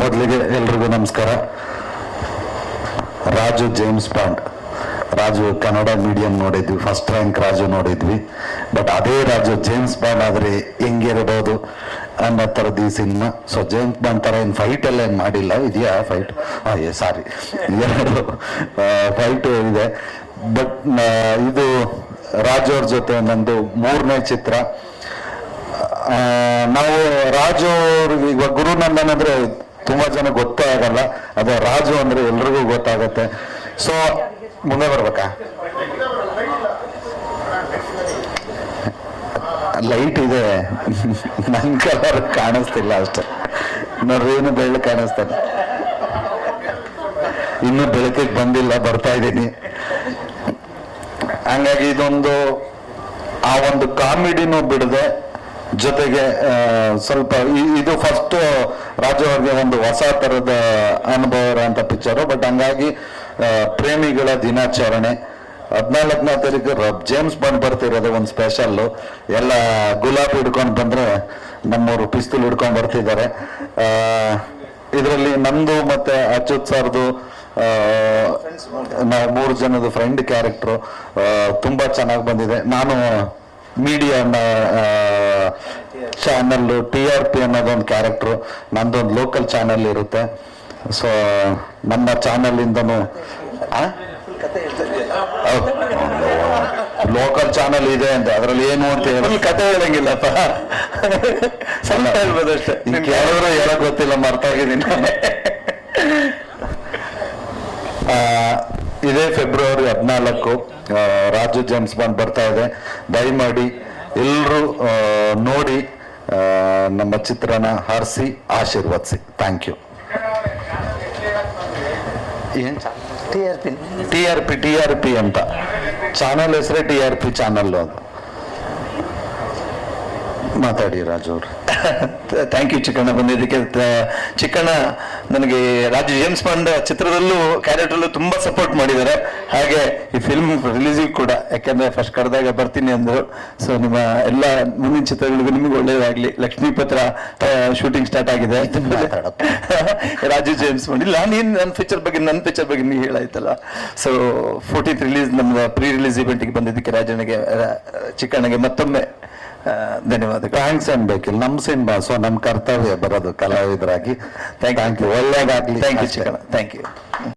ಮೊದಲಿಗೆ ಎಲ್ರಿಗೂ ನಮಸ್ಕಾರ. Raju James Bond. Raju Kannada medium ನೋಡಿದ್ವಿ ಫಸ್ಟ್ ರ್ಯಾಂಕ್ ರಾಜು ನೋಡಿದ್ವಿ. ಬಟ್ ಅದೇ ರಾಜು ಜೇಮ್ಸ್ ಬಾಂಡ್ ಆದ್ರೆ ಹೆಂಗಿರಬಹುದು ಅನ್ನೋ ಥರದ್ದು ಈ ಸಿನಿಮಾ ಸೊ ಜೇಮ್ಸ್ ಬಾಂಡ್ ಥರ ಏನು ಫೈಟ್ ಎಲ್ಲ ಏನು ಮಾಡಿಲ್ಲ, ಇದೆಯಾ ಫೈಟ್ ಏ ಸಾರಿ ಎರಡು ಫೈಟು ಇದೆ. ಬಟ್ ಇದು ರಾಜು ಅವ್ರ ಜೊತೆ ನಂದು ಮೂರನೇ ಚಿತ್ರ. ನಾವು ರಾಜು ಇವಾಗ ಗುರುನಂದನ್ ಅಂದ್ರೆ ತುಂಬಾ ಜನ ಗೊತ್ತೇ ಆಗಲ್ಲ. ಅದೇ ರಾಜು ಅಂದ್ರೆ ಎಲ್ರಿಗೂ ಗೊತ್ತಾಗತ್ತೆ. ಸೊ ಮುಂದೆ ಬರ್ಬೇಕಾ? ಲೈಟ್ ಇದೆ. ನನ್ ಕಲರ್ ಕಾಣಿಸ್ತಿಲ್ಲ ಅಷ್ಟೆ. ನೋಡ್ರಿ ಏನು ಬೆಳ್ಳು ಕಾಣಿಸ್ತಾನೆ ಇನ್ನು ಬೆಳಕಿಗೆ ಬಂದಿಲ್ಲ, ಬರ್ತಾ ಇದ್ದೀನಿ. ಹಂಗಾಗಿ ಇದೊಂದು, ಆ ಒಂದು ಕಾಮಿಡಿನೂ ಬಿಡದೆ ಜೊತೆಗೆ ಸ್ವಲ್ಪ ಇದು ಫಸ್ಟ್ ರಾಜು ಅವ್ರಿಗೆ ಒಂದು ಹೊಸ ಥರದ ಅನುಭವ ಇರೋಂಥ ಪಿಕ್ಚರು ಬಟ್ ಹಂಗಾಗಿ ಪ್ರೇಮಿಗಳ ದಿನಾಚರಣೆ. ಹದಿನಾಲ್ಕನೇ ತಾರೀಕು ರಬ್ ಜೇಮ್ಸ್ ಬಂದು ಬರ್ತಿರೋದು ಒಂದು ಸ್ಪೆಷಲ್ಲು ಎಲ್ಲ ಗುಲಾಬಿ ಹಿಡ್ಕೊಂಡು ಬಂದರೆ ನಮ್ಮವರು ಪಿಸ್ತೂಲ್ ಹಿಡ್ಕೊಂಡು ಬರ್ತಿದ್ದಾರೆ. ಇದರಲ್ಲಿ ನಂದು ಮತ್ತು ಅಚ್ಯುತ್ ಸರ್ದು ನಾವು ಮೂರು ಜನದ ಫ್ರೆಂಡ್ ಕ್ಯಾರೆಕ್ಟ್ರು ತುಂಬ ಚೆನ್ನಾಗಿ ಬಂದಿದೆ. ನಾನು media channel T R P ಅನ್ನೋದೊಂದು ಕ್ಯಾರೆಕ್ಟ್ರು ನಂದೊಂದು ಲೋಕಲ್ ಚಾನಲ್ ಇರುತ್ತೆ. ಸೊ ನಮ್ಮ ಚಾನಲ್ ಇಂದನು ಲೋಕಲ್ ಚಾನಲ್ ಇದೆ ಅಂತ ಅದ್ರಲ್ಲಿ ಏನು ಅಂತ ಹೇಳಿ. ಕತೆ ಹೇಳಂಗಿಲ್ಲಪ್ಪ. ಸಣ್ಣ ಹೇಳ್ಬೋದು ಅಷ್ಟೇ ಹೇಳಕ್ ಹೇಳೋ ಗೊತ್ತಿಲ್ಲ ಮರ್ತಾಗಿದ್ದೀನಿ. ಇದೇ ಫೆಬ್ರವರಿ ಹದಿನಾಲ್ಕು ರಾಜು ಜೇಮ್ಸ್ ಬಾಂಡ್ ಬರ್ತಾ ಇದೆ. ದಯಮಾಡಿ ಎಲ್ಲರೂ ನೋಡಿ ನಮ್ಮ ಚಿತ್ರನ ಹಾರಿಸಿ ಆಶೀರ್ವದಿಸಿ. ಥ್ಯಾಂಕ್ ಯು ಏನ್ T R P. T R P T R P ಅಂತ. ಚಾನಲ್ ಹೆಸರೇ ಟಿ ಆರ್ ಪಿ ಚಾನಲ್ ಅದು. ಮಾತಾಡಿ ರಾಜು ಅವರು. ಥ್ಯಾಂಕ್ ಯು ಚಿಕ್ಕಣ್ಣ ಬಂದಿದ್ದಕ್ಕೆ ಚಿಕ್ಕಣ್ಣ ನನಗೆ ರಾಜು ಜೇಮ್ಸ್ ಬಾಂಡ್ ಚಿತ್ರದಲ್ಲೂ ಕ್ಯಾರೆಕ್ಟರ್ಲ್ಲೂ ತುಂಬಾ ಸಪೋರ್ಟ್ ಮಾಡಿದ್ದಾರೆ. ಹಾಗೆ ಈ ಫಿಲ್ಮ್ ರಿಲೀಸಿಗೆ ಕೂಡ. ಯಾಕಂದ್ರೆ ಫಸ್ಟ್ ಕರೆದಾಗ ಬರ್ತೀನಿ ಅಂದ್ರು. ಸೊ ನಿಮ್ಮ ಎಲ್ಲ ಮುಂದಿನ ಚಿತ್ರಗಳಿಗೂ ನಿಮಗೆ ಒಳ್ಳೆಯದಾಗಲಿ. ಲಕ್ಷ್ಮೀ ಪತ್ರ ಶೂಟಿಂಗ್ ಸ್ಟಾರ್ಟ್ ಆಗಿದೆ. ರಾಜು ಜೇಮ್ಸ್ ಬಾಂಡ್ ಇಲ್ಲ ನೀನು ನನ್ನ ಪಿಕ್ಚರ್ ಬಗ್ಗೆ ನನ್ನ ಪಿಕ್ಚರ್ ಬಗ್ಗೆ ನೀವು ಹೇಳಾಯ್ತಲ್ಲ. ಸೊ ಫೋರ್ಟೀನ್ತ್ ರಿಲೀಸ್ ನಮ್ಮ ಪ್ರೀ ರಿಲೀಸ್ ಇವೆಂಟ್ಗೆ ಬಂದಿದ್ದಕ್ಕೆ ರಾಜನಿಗೆ ಚಿಕ್ಕಣ್ಣಗೆ ಮತ್ತೊಮ್ಮೆ ಆ, ಧನ್ಯವಾದಗಳು ಥ್ಯಾಂಕ್ಸ್ ಅನ್ಬೇಕಿಲ್ಲ ನಮ್ಮ ಸಿನಿಮಾ ಸೊ ನಮ್ಮ ಕರ್ತವ್ಯ ಬರೋದು ಕಲಾವಿದರಾಗಿ. ಥ್ಯಾಂಕ್ ಯು ಒಳ್ಳೇದಾಗ್ಲಿ. Thank you thank you